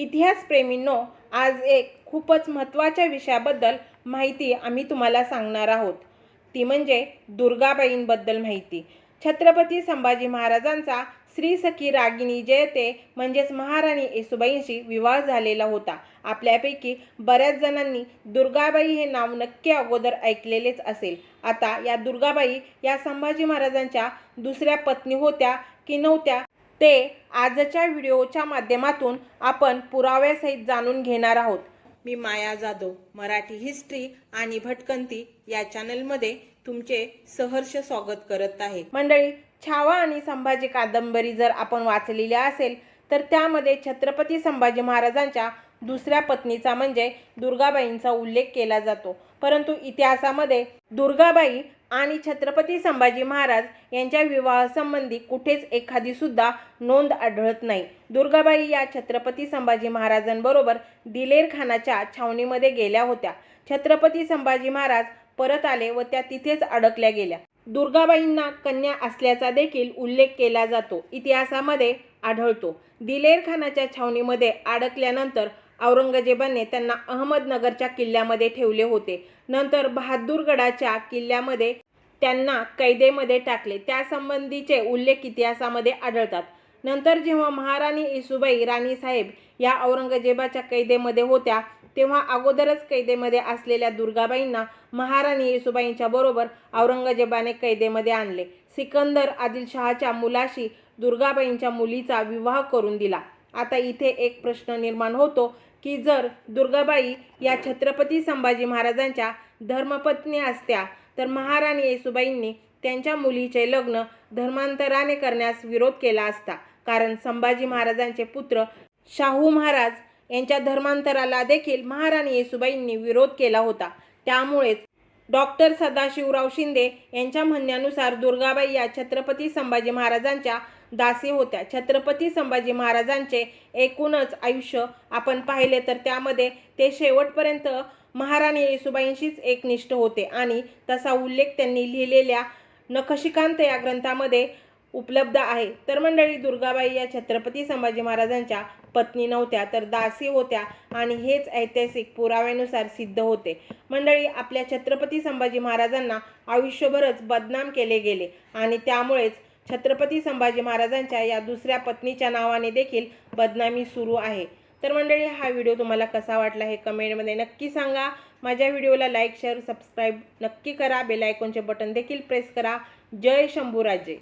इतिहासप्रेमींनो आज एक खूपच महत्त्वाच्या विषयाबद्दल माहिती आम्ही तुम्हाला सांगणार आहोत. ती म्हणजे दुर्गाबाईंबद्दल माहिती. छत्रपती संभाजी महाराजांचा श्री सखी रागिणी जयते म्हणजेच महाराणी येसुबाईंशी विवाह झालेला होता. आपल्यापैकी बऱ्याच जणांनी दुर्गाबाई हे नाव नक्की अगोदर ऐकलेलेच असेल. आता या दुर्गाबाई या संभाजी महाराजांच्या दुसऱ्या पत्नी होत्या की नव्हत्या ते आजच्या व्हिडिओच्या माध्यमातून आपण पुराव्यासहित जाणून घेणार आहोत. मी माया जाधव मराठी हिस्ट्री आणि भटकंती या चॅनलमध्ये तुमचे सहर्ष स्वागत करत आहे. मंडळी छावा आणि संभाजी कादंबरी जर आपण वाचलेली असेल तर त्यामध्ये छत्रपती संभाजी महाराजांच्या दुसऱ्या पत्नीचा म्हणजे दुर्गाबाईंचा उल्लेख केला जातो. परंतु इतिहासामध्ये दुर्गाबाई आणि छत्रपती संभाजी महाराज यांच्या विवाहासंबंधी कुठेच एखादीसुद्धा नोंद आढळत नाही. दुर्गाबाई या छत्रपती संभाजी महाराजांबरोबर दिलेर खानाच्या छावणीमध्ये गेल्या होत्या. छत्रपती संभाजी महाराज परत आले व त्या तिथेच अडकल्या गेल्या. दुर्गाबाईंना कन्या असल्याचा देखील उल्लेख केला जातो. इतिहासामध्ये आढळतो. दिलेर खानाच्या छावणीमध्ये अडकल्यानंतर औरंगजेबाने त्यांना अहमदनगरच्या किल्ल्यामध्ये ठेवले होते. नंतर बहादूरगडाच्या किल्ल्यामध्ये त्यांना कैदेमध्ये टाकले. त्यासंबंधीचे उल्लेख इतिहासामध्ये आढळतात. नंतर जेव्हा महाराणी येसुबाई राणीसाहेब या औरंगजेबाच्या कैदेमध्ये होत्या तेव्हा अगोदरच कैदेमध्ये असलेल्या दुर्गाबाईंना महाराणी येसुबाईंच्या बरोबर औरंगजेबाने कैदेमध्ये आणले. सिकंदर आदिलशहाच्या मुलाशी दुर्गाबाईंच्या मुलीचा विवाह करून दिला. आता इथे एक प्रश्न निर्माण होतो की जर दुर्गाबाई या छत्रपती संभाजी महाराजांच्या धर्मपत्नी असत्या तर महाराणी येसुबाईंनी त्यांच्या मुलीचे लग्न धर्मांतराने करण्यास विरोध केला असता. कारण संभाजी महाराजांचे पुत्र शाहू महाराज यांच्या धर्मांतराला देखील महाराणी येसुबाईंनी विरोध केला होता. त्यामुळेच डॉक्टर सदाशिवराव शिंदे यांच्या म्हणण्यानुसार दुर्गाबाई या छत्रपती संभाजी महाराजांच्या दासी होत्या. छत्रपती संभाजी महाराजांचे एकूणच आयुष्य आपण पाहिले तर त्यामध्ये ते शेवटपर्यंत महाराणी येसुबाईंशीच एकनिष्ठ होते आणि तसा उल्लेख त्यांनी लिहिलेल्या नखशिकांत या ग्रंथामध्ये उपलब्ध आहे. तर मंडळी दुर्गाबाई या छत्रपती संभाजी महाराजांच्या पत्नी नव्हत्या तर दासी होत्या आणि हेच ऐतिहासिक पुराव्यानुसार सिद्ध होते. मंडळी आपल्या छत्रपती संभाजी महाराजांना आयुष्यभरच बदनाम केले गेले आणि त्यामुळेच छत्रपती संभाजी महाराजांच्या या दुसऱ्या पत्नीच्या नावाने देखील बदनामी सुरू आहे. तर मंडळी हा व्हिडिओ तुम्हाला कसा वाटला हे कमेंटमध्ये नक्की सांगा. माझ्या व्हिडिओला लाईक शेअर सबस्क्राईब नक्की करा. बेलायकोनचे बटन देखील प्रेस करा. जय शंभूराजे.